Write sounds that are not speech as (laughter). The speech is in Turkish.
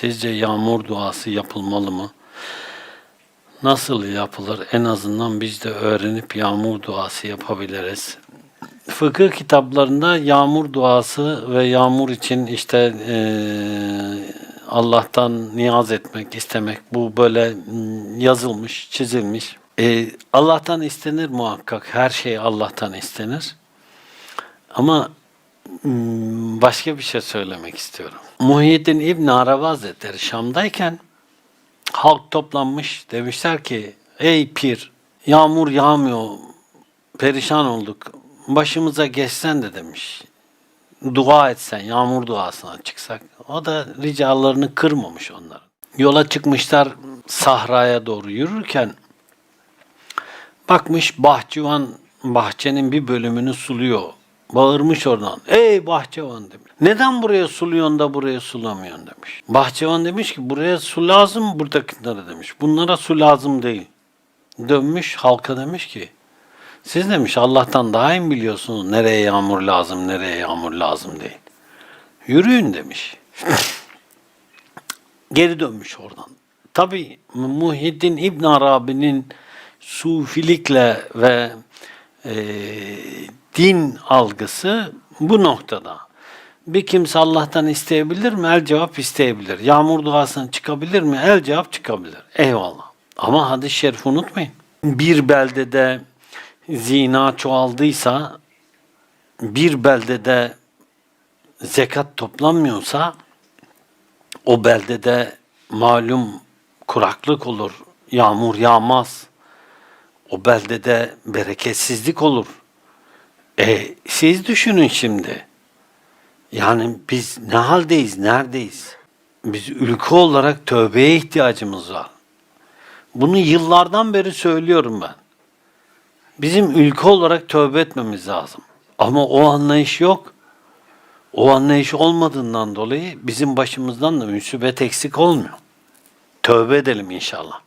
Sizce yağmur duası yapılmalı mı? Nasıl yapılır? En azından biz de öğrenip yağmur duası yapabiliriz. Fıkıh kitaplarında yağmur duası ve yağmur için işte eee, Allah'tan niyaz etmek, istemek bu böyle yazılmış, çizilmiş. Eee, Allah'tan istenir muhakkak. Her şey Allah'tan istenir. Ama başka bir şey söylemek istiyorum. Muhyiddin İbn Arabi Hazretleri Şam'dayken halk toplanmış demişler ki ey pir yağmur yağmıyor perişan olduk başımıza geçsen de demiş dua etsen yağmur duasına çıksak o da ricalarını kırmamış onların. Yola çıkmışlar sahraya doğru yürürken bakmış bahçıvan bahçenin bir bölümünü suluyor. Bağırmış oradan. Ey bahçıvan demiş. Neden buraya suluyorsun da buraya sulamıyorsun demiş. Bahçıvan demiş ki buraya su lazım buradakilere demiş. Bunlara su lazım değil. Dönmüş halka demiş ki siz demiş Allah'tan daha iyi biliyorsunuz nereye yağmur lazım, nereye yağmur lazım değil. Yürüyün demiş. (laughs) Geri dönmüş oradan. Tabi Muhyiddin İbn Arabi'nin sufilikle ve e, din algısı bu noktada. Bir kimse Allah'tan isteyebilir mi? El cevap isteyebilir. Yağmur duasına çıkabilir mi? El cevap çıkabilir. Eyvallah. Ama hadis-i şerifi unutmayın. Bir beldede zina çoğaldıysa, bir beldede zekat toplanmıyorsa, o beldede malum kuraklık olur, yağmur yağmaz. O beldede bereketsizlik olur. E siz düşünün şimdi. Yani biz ne haldeyiz, neredeyiz? Biz ülke olarak tövbeye ihtiyacımız var. Bunu yıllardan beri söylüyorum ben. Bizim ülke olarak tövbe etmemiz lazım. Ama o anlayış yok. O anlayış olmadığından dolayı bizim başımızdan da müsibet eksik olmuyor. Tövbe edelim inşallah.